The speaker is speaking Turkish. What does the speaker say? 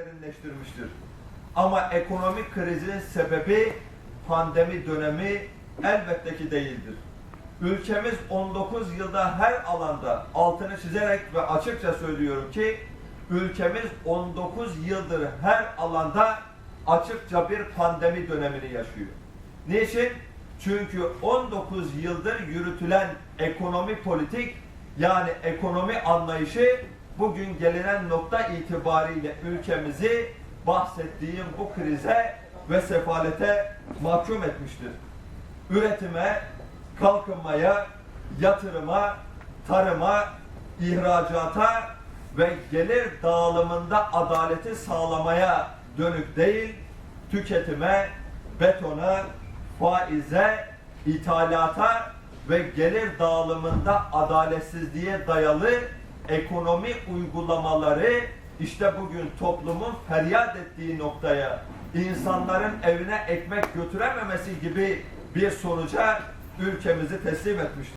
derinleştirmiştir. Ama ekonomik krizin sebebi pandemi dönemi elbette ki değildir. Ülkemiz 19 yılda her alanda altını çizerek ve açıkça söylüyorum ki ülkemiz 19 yıldır her alanda açıkça bir pandemi dönemini yaşıyor. Niçin? Çünkü 19 yıldır yürütülen ekonomi politik yani ekonomi anlayışı bugün gelinen nokta itibariyle ülkemizi bahsettiğim bu krize ve sefalete mahkum etmiştir. Üretime, kalkınmaya, yatırıma, tarıma, ihracata ve gelir dağılımında adaleti sağlamaya dönük değil, tüketime, betona, faize, ithalata ve gelir dağılımında adaletsizliğe dayalı ekonomi uygulamaları işte bugün toplumun feryat ettiği noktaya insanların evine ekmek götürememesi gibi bir sonuca ülkemizi teslim etmiştir.